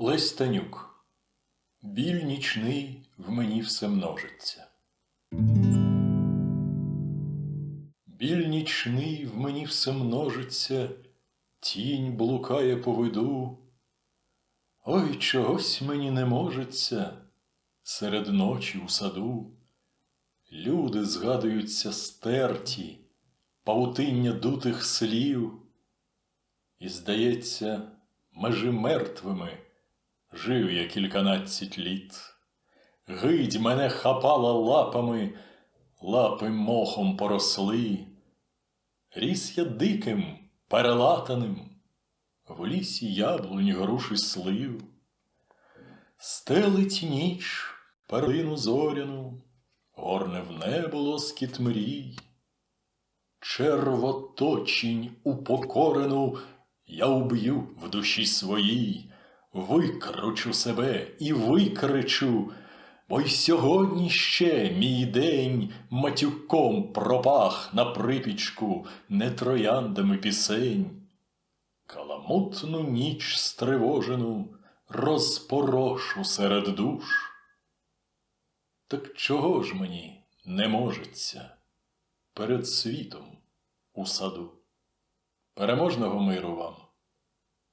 Лесь Танюк. Біль нічний в мені все множиться. Біль нічний в мені все множиться, тінь блукає по виду. Ой, чогось мені не можеться серед ночі у саду. Люди згадуються стерті, павутиння дутих слів, і, здається, межи мертвими жив я кільканадцять літ. Гидь мене хапала лапами, лапи мохом поросли. Ріс я диким, перелатаним, в лісі яблунь груші слив. Стелить ніч перлину зоряну, горне в небо лоскіт мрій. Червоточінь упокорену я уб'ю в душі своїй, викручу себе і викричу, бо й сьогодні ще мій день матюком пропах на припічку не трояндами пісень. Каламутну ніч стривожену розпорошу серед душ. Так чого ж мені не можеться перед світом у саду? Переможного миру вам!